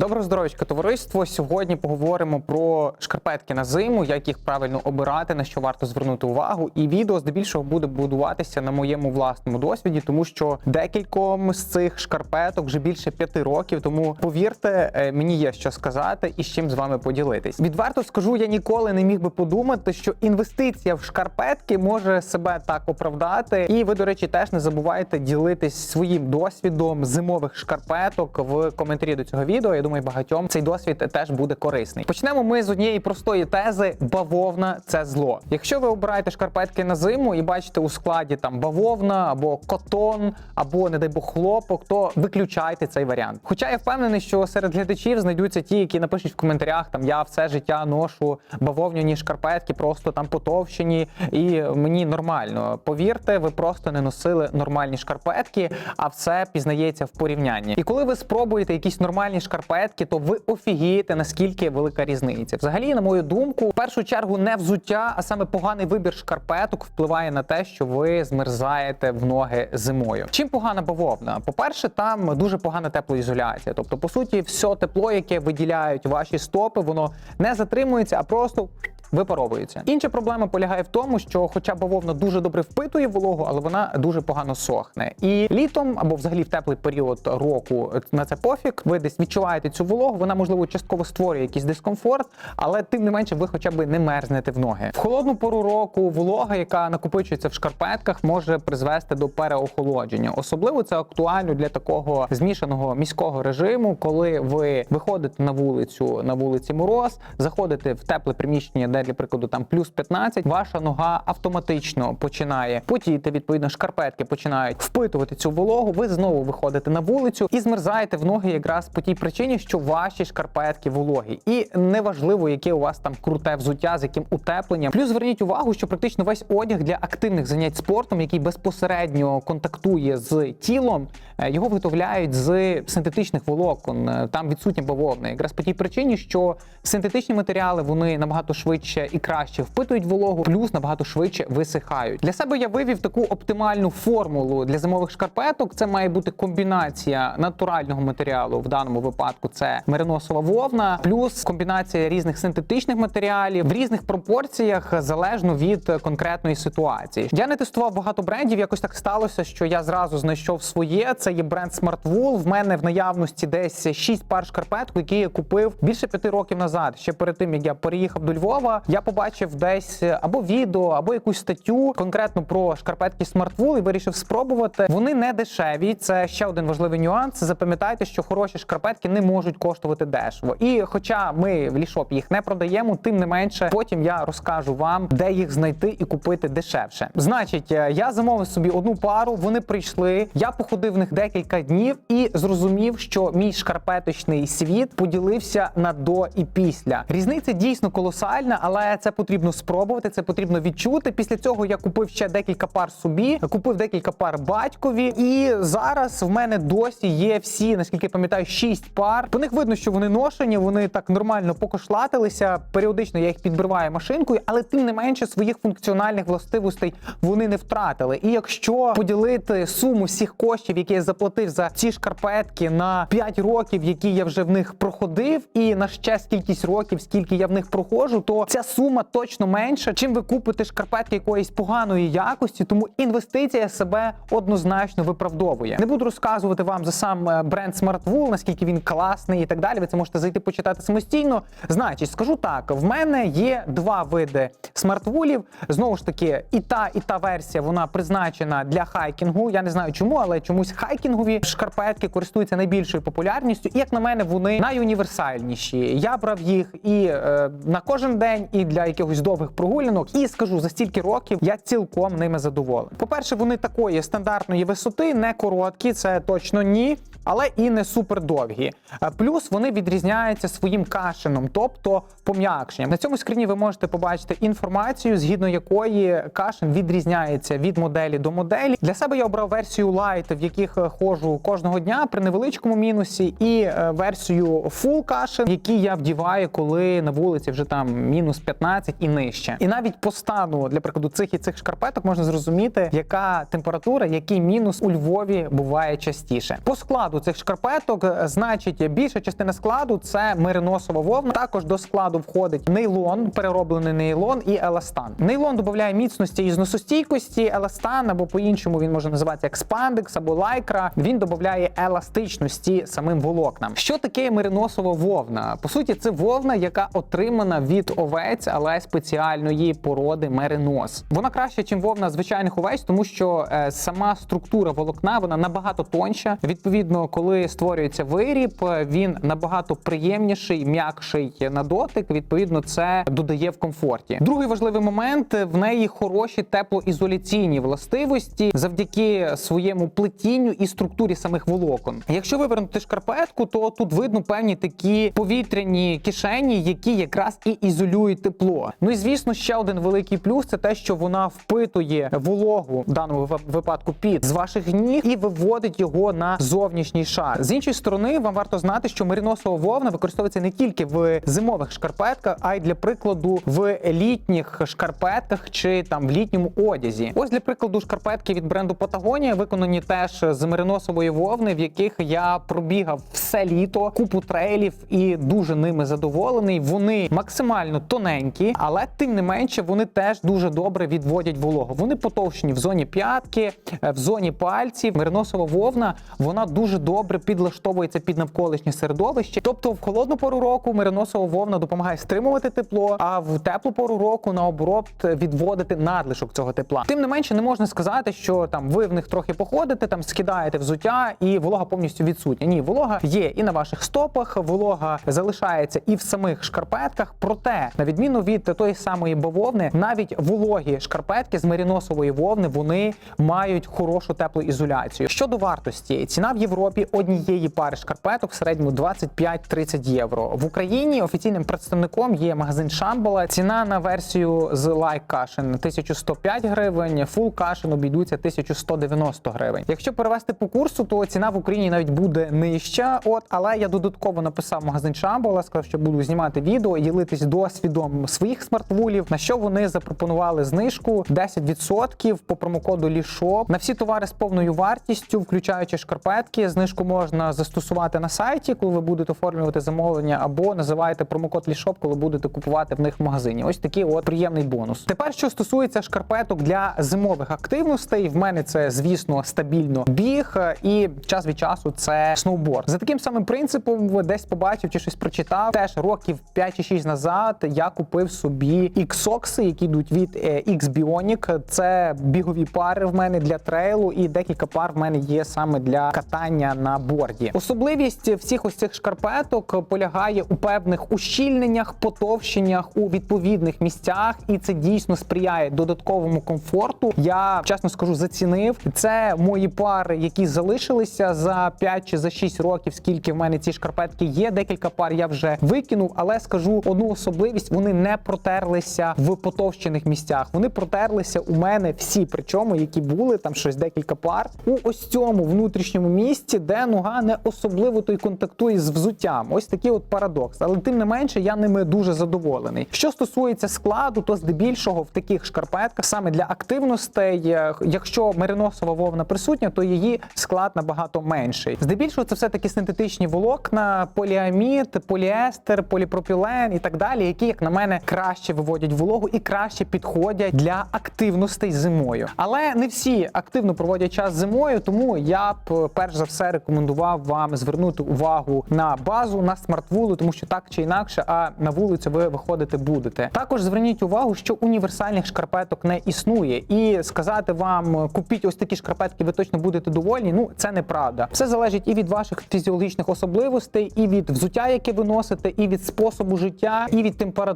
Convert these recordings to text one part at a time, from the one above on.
Доброго здоров'ячка, товариство. Сьогодні поговоримо про шкарпетки на зиму, як їх правильно обирати, на що варто звернути увагу. І відео здебільшого буде будуватися на моєму власному досвіді, тому що декільком з цих шкарпеток вже більше п'яти років. Тому повірте, е, мені є що сказати і з чим з вами поділитись. Відверто скажу, я ніколи не міг би подумати, що інвестиція в шкарпетки може себе так оправдати. І ви, до речі, теж не забувайте ділитись своїм досвідом зимових шкарпеток в коментарі до цього відео. Я думаю, багатьом цей досвід теж буде корисний. Почнемо ми з однієї простої тези: бавовна це зло. Якщо ви обираєте шкарпетки на зиму і бачите у складі там бавовна або котон, або не дай Бог хлопок, то виключайте цей варіант. Хоча я впевнений, що серед глядачів знайдуться ті, які напишуть в коментарях там я все життя ношу бавовняні шкарпетки, просто там потовщені, і мені нормально. Повірте, ви просто не носили нормальні шкарпетки, а все пізнається в порівнянні. І коли ви спробуєте якісь нормальні шкарпетки, то ви офігієте наскільки велика різниця. Взагалі, на мою думку, в першу чергу не взуття, а саме поганий вибір шкарпеток впливає на те, що ви змерзаєте в ноги зимою. Чим погана бавовна? По-перше, там дуже погана теплоізоляція. Тобто, по суті, все тепло, яке виділяють ваші стопи, воно не затримується, а просто випаровується. Інша проблема полягає в тому, що, хоча бавовна дуже добре впитує вологу, але вона дуже погано сохне. І літом або взагалі в теплий період року на це пофіг. Ви десь відчуваєте цю вологу. Вона можливо частково створює якийсь дискомфорт, але тим не менше ви хоча б не мерзнете в ноги. В холодну пору року волога, яка накопичується в шкарпетках, може призвести до переохолодження. Особливо це актуально для такого змішаного міського режиму, коли ви виходите на вулицю на вулиці мороз, заходите в тепле приміщення, де для прикладу там плюс 15, ваша нога автоматично починає потіти. Відповідно, шкарпетки починають впитувати цю вологу. Ви знову виходите на вулицю і змерзаєте в ноги якраз по тій причині, що ваші шкарпетки вологі. І неважливо, яке у вас там круте взуття, з яким утепленням. Плюс зверніть увагу, що практично весь одяг для активних занять спортом, який безпосередньо контактує з тілом, е, його виготовляють з синтетичних волокон. Е, Там відсутня бавовна. Якраз по тій причині, що синтетичні матеріали вони набагато швидше і краще впитують вологу, плюс набагато швидше висихають. Для себе я вивів таку оптимальну формулу для зимових шкарпеток. Це має бути комбінація натурального матеріалу. В даному випадку це мериносова вовна, плюс комбінація різних синтетичних матеріалів в різних пропорціях залежно від конкретної ситуації. Я не тестував багато брендів. Якось так сталося, що я зразу знайшов своє. Це є бренд Smartwool. В мене в наявності десь 6 пар шкарпеток, які я купив більше п'яти років назад. Ще перед тим як я переїхав до Львова, я побачив десь або відео, або якусь статтю конкретно про шкарпетки Smartwool і вирішив спробувати. Вони не дешеві. Це ще один важливий нюанс. Запам'ятайте, що хороші шкарпетки не можуть коштувати дешево. І хоча ми в лішоп їх не продаємо, тим не менше, потім я розкажу вам, де їх знайти і купити дешевше. Значить, е, я замовив собі одну пару. Вони прийшли. Я походив в них декілька днів і зрозумів, що мій шкарпеточний світ поділився на до і після. Різниця дійсно колосальна, але це потрібно спробувати. Це потрібно відчути. Після цього я купив ще декілька пар собі, купив декілька пар батькові, і зараз в мене досі є всі, наскільки я пам'ятаю, шість пар. По них видно, що вони ношені, вони так нормально покошлатилися. Періодично я їх підбиваю машинкою, але тим не менше своїх функціональних властивостей вони не втратили. І якщо поділити суму всіх коштів, які я заплатив за ці шкарпетки на 5 років, які я вже в них проходив, і на ще скількись років, скільки я в них проходжу, то ця сума точно менша, чим ви купите шкарпетки якоїсь поганої якості. Тому інвестиція себе однозначно виправдовує. Не буду розказувати вам за сам е, бренд Smartwool, наскільки він класний і так далі. Ви це можете зайти почитати самостійно. Значить, скажу так: в мене є два види смартвулів. Знову ж таки, і та, і та версія вона призначена для хайкінгу. Я не знаю чому, але чомусь хайкінгові шкарпетки користуються найбільшою популярністю. І як на мене, вони найуніверсальніші. Я брав їх і е, на кожен день, і для якихось довгих прогулянок. І скажу за стільки років я цілком ними задоволений. По-перше, вони такої стандартної висоти, не короткі, це точно ні. Але і не супер довгі. Е, Плюс вони відрізняються своїм кашеном, тобто пом'якшенням. На цьому скріні ви можете побачити інформацію, згідно якої кашен відрізняється від моделі до моделі. Для себе я обрав версію Light, в яких е, ходжу кожного дня при невеличкому мінусі, і е, версію Full кашен, які я вдіваю, коли на вулиці вже там мінус мінус 15 і нижче. І навіть по стану, для прикладу, цих і цих шкарпеток можна зрозуміти, яка температура, який мінус у Львові буває частіше. По складу цих шкарпеток, е, значить, більша частина складу це мериносова вовна. Також до складу входить нейлон, перероблений нейлон і еластан. Нейлон додає міцності і зносостійкості. Еластан або по-іншому він може називатися як спандекс або лайкра. Він додає еластичності самим волокнам. Що таке мериносова вовна? По суті, це вовна, яка отримана від овець, але спеціальної породи меринос. Вона краще, ніж вовна звичайних овець, тому що е, сама структура волокна вона набагато тоньша. Відповідно, коли створюється виріб, е, він набагато приємніший, м'якший на дотик. Відповідно, це додає в комфорті. Другий важливий момент в неї хороші теплоізоляційні властивості завдяки своєму плетінню і структурі самих волокон. Якщо вивернути шкарпетку, то тут видно певні такі повітряні кишені, які якраз і ізолюють тепло. Ну і звісно, ще один великий плюс це те, що вона впитує вологу в даному випадку під з ваших ніг і виводить його на зовнішній шар. З іншої сторони, вам варто знати, що мериносова вовна використовується не тільки в зимових шкарпетках, а й для прикладу в літніх шкарпетках чи там в літньому одязі. Ось для прикладу шкарпетки від бренду Patagonia виконані теж з мериносової вовни, в яких я пробігав все літо, купу трейлів і дуже ними задоволений. Вони максимально тоненькі, але тим не менше вони теж дуже добре відводять вологу. Вони потовщені в зоні п'ятки, е, в зоні пальців. Мериносова вовна вона дуже добре підлаштовується під навколишнє середовище. Тобто в холодну пору року мериносова вовна допомагає стримувати тепло, а в теплу пору року наоборот відводити надлишок цього тепла. Тим не менше, не можна сказати, що там ви в них трохи походите, там скидаєте взуття, і волога повністю відсутня. Ні, волога є і на ваших стопах, волога залишається і в самих шкарпетках. Проте, на відміну від тої самої бавовни, навіть вологі шкарпетки з мериносової вовни вони мають хорошу теплоізоляцію. Щодо вартості, ціна в Європі однієї пари шкарпеток в середньому 25-30 євро. В Україні офіційним представником є магазин Шамбала. Ціна на версію з Like Cushion 1105 гривень, Full Cushion обійдуться 1190 гривень. Якщо перевести по курсу, то ціна в Україні навіть буде нижча. От, але я додатково написав магазин Шамбала, сказав, що буду знімати відео і ділитись досвідом своїх смартвулів. На що вони запропонували знижку 10% по промокоду LISHOP на всі товари з повною вартістю, включаючи шкарпетки. Знижку можна застосувати на сайті, коли ви будете оформлювати замовлення, або називаєте промокод LISHOP, коли будете купувати в них в магазині. Ось такий от приємний бонус. Тепер, що стосується шкарпеток для зимових активностей, в мене це, звісно, стабільно біг, і час від часу це сноуборд. За таким самим принципом, десь побачив чи щось прочитав. Теж років 5 чи 6 назад я купив собі X-Ox, які йдуть від е, X-Bionic. Це бігові пари в мене для трейлу, і декілька пар в мене є саме для катання на борді. Особливість всіх ось цих шкарпеток полягає у певних ущільненнях, потовщеннях у відповідних місцях, і це дійсно сприяє додатковому комфорту. Я чесно скажу, зацінив це мої пари, які залишилися за 5 чи за 6 років, скільки в мене ці шкарпетки є. Декілька пар я вже викинув, але скажу одну особливість: вони не протерлися в потовщених місцях. Вони протерлися у мене всі, причому які були там щось декілька пар у ось цьому внутрішньому місці, де нога не особливо то й контактує з взуттям. Ось такий от парадокс. Але тим не менше я ними дуже задоволений. Що стосується складу, то здебільшого в таких шкарпетках саме для активностей, е, якщо мериносова вовна присутня, то її склад набагато менший. Здебільшого це все таки синтетичні волокна, поліамід, поліестер, поліпропілен і так далі, які, як на мене, краще виводять вологу і краще підходять для активностей зимою. Але не всі активно проводять час зимою, тому я б перш за все рекомендував вам звернути увагу на базу, на смартвули, тому що так чи інакше, а на вулицю ви виходити будете. Також зверніть увагу, що універсальних шкарпеток не існує, і сказати вам купіть ось такі шкарпетки, ви точно будете довольні. Ну це неправда. Все залежить і від ваших фізіологічних особливостей, і від взуття, яке ви носите, і від способу життя, і від температури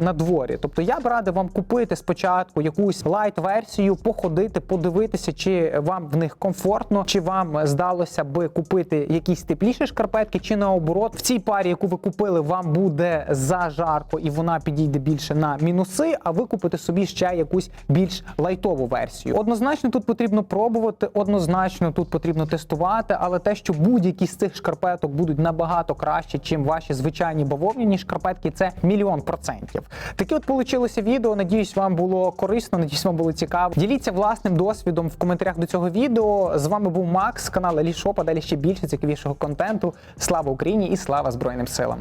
на дворі. Тобто я б радив вам купити спочатку якусь лайт-версію, походити, подивитися, чи вам в них комфортно, чи вам здалося би купити якісь тепліші шкарпетки, чи наоборот, в цій парі, яку ви купили, вам буде зажарко і вона підійде більше на мінуси. А ви купите собі ще якусь більш лайтову версію. Однозначно тут потрібно пробувати, однозначно тут потрібно тестувати, але те, що будь-які з цих шкарпеток будуть набагато краще, чим ваші звичайні бавовняні шкарпетки, це мільйон 100%. Такі от получилося відео. Надіюсь, вам було корисно, надіюсь, вам було цікаво. Діліться власним досвідом в коментарях до цього відео. З вами був Макс, канал Алішопа. Далі ще більше цікавішого контенту. Слава Україні і слава Збройним силам!